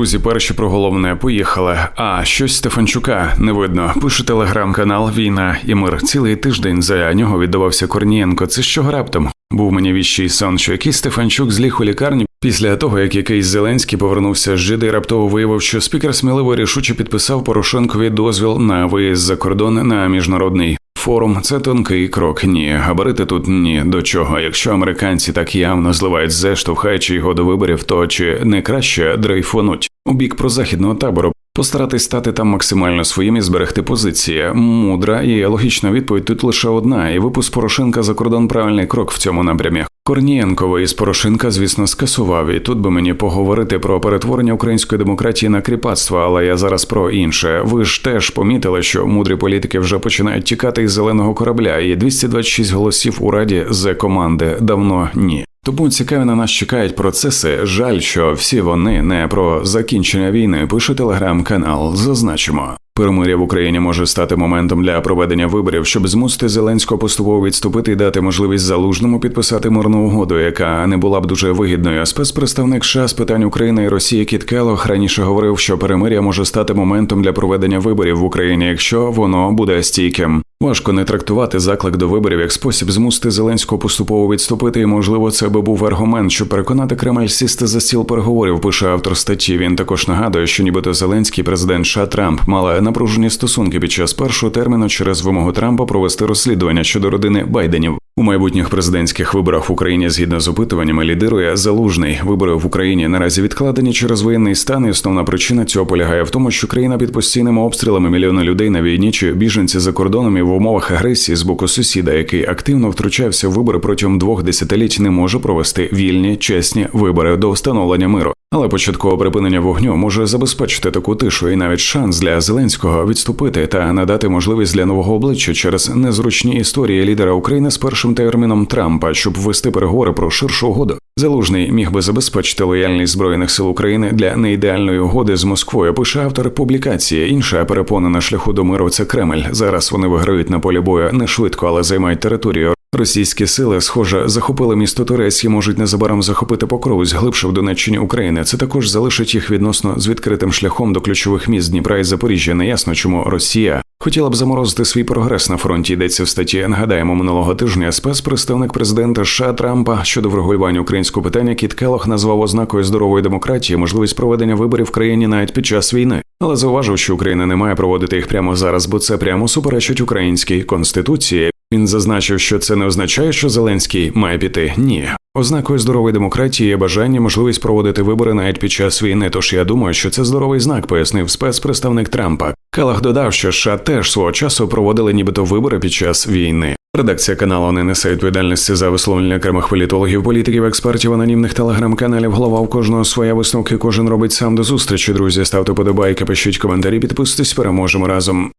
друзі, перші про головне поїхали. А щось Стефанчука не видно. Пише телеграм-канал Війна і мир. Цілий тиждень за нього віддавався Корнієнко. Це що раптом? Був мені віщий сон, що якийсь Стефанчук зліг у лікарні після того, як якийсь Зеленський повернувся з жиди раптово виявив, що спікер сміливо рішуче підписав Порошенкові дозвіл на виїзд за кордон на міжнародний. Форум це тонкий крок. Ні, габарити тут ні до чого. Якщо американці так явно зливають зе, штовхаючи його до виборів, то чи не краще дрейфонуть у бік прозахідного табору? Постаратись стати там максимально своїм і зберегти позиції. Мудра і логічна відповідь тут лише одна, і випуск Порошенка за кордон правильний крок в цьому напрямі. Корнієнко виїзд Порошенка, звісно, скасував, і тут би мені поговорити про перетворення української демократії на кріпацтво, але я зараз про інше. Ви ж теж помітили, що мудрі політики вже починають тікати із зеленого корабля, і 226 голосів у раді з команди давно ні. Тому цікаві на нас чекають процеси. Жаль, що всі вони не про закінчення війни. Пише телеграм-канал. Зазначимо. Перемир'я в Україні може стати моментом для проведення виборів, щоб змусити Зеленського поступово відступити і дати можливість залужному підписати мирну угоду, яка не була б дуже вигідною. Спецпредставник США з питань України і Росії Кіт Келох раніше говорив, що перемир'я може стати моментом для проведення виборів в Україні, якщо воно буде стійким. Важко не трактувати заклик до виборів як спосіб змусити Зеленського поступово відступити, і можливо, це би був аргумент, щоб переконати Кремль сісти за стіл переговорів. Пише автор статті. Він також нагадує, що нібито Зеленський президент США Трамп мали напружені стосунки під час першого терміну через вимогу Трампа провести розслідування щодо родини Байденів. У майбутніх президентських виборах в Україні згідно з опитуваннями лідирує залужний. Вибори в Україні наразі відкладені через воєнний стан. і Основна причина цього полягає в тому, що країна під постійними обстрілами мільйони людей на війні чи біженці за кордоном і в умовах агресії з боку сусіда, який активно втручався в вибори протягом двох десятиліть, не може провести вільні чесні вибори до встановлення миру. Але початкове припинення вогню може забезпечити таку тишу і навіть шанс для Зеленського відступити та надати можливість для нового обличчя через незручні історії лідера України з першим терміном Трампа, щоб ввести переговори про ширшу угоду. Залужний міг би забезпечити лояльність збройних сил України для неідеальної угоди з Москвою. Пише автор публікації. Інша перепона на шляху до миру це Кремль. Зараз вони виграють на полі бою не швидко, але займають територію. Російські сили, схоже, захопили місто Турецьк і можуть незабаром захопити Покровськ глибше в Донеччині України. Це також залишить їх відносно з відкритим шляхом до ключових міст Дніпра і Запоріжжя. Неясно, чому Росія хотіла б заморозити свій прогрес на фронті. Йдеться в статті. Нагадаємо, минулого тижня спецпредставник президента США Трампа щодо врегулювання українського питання Кіт Келох назвав ознакою здорової демократії можливість проведення виборів в країні навіть під час війни. Але зауважив, що Україна не має проводити їх прямо зараз, бо це прямо суперечить українській конституції. Він зазначив, що це не означає, що Зеленський має піти. Ні. Ознакою здорової демократії є бажання можливість проводити вибори навіть під час війни. Тож я думаю, що це здоровий знак, пояснив спецпредставник Трампа. Калах додав, що США теж свого часу проводили нібито вибори під час війни. Редакція каналу не несе відповідальності за висловлення окремих політологів, політиків, експертів, анонімних телеграм-каналів. Голова у кожного своя висновки. Кожен робить сам до зустрічі. Друзі, ставте подобайки, пишіть коментарі, підписуйтесь, переможемо разом.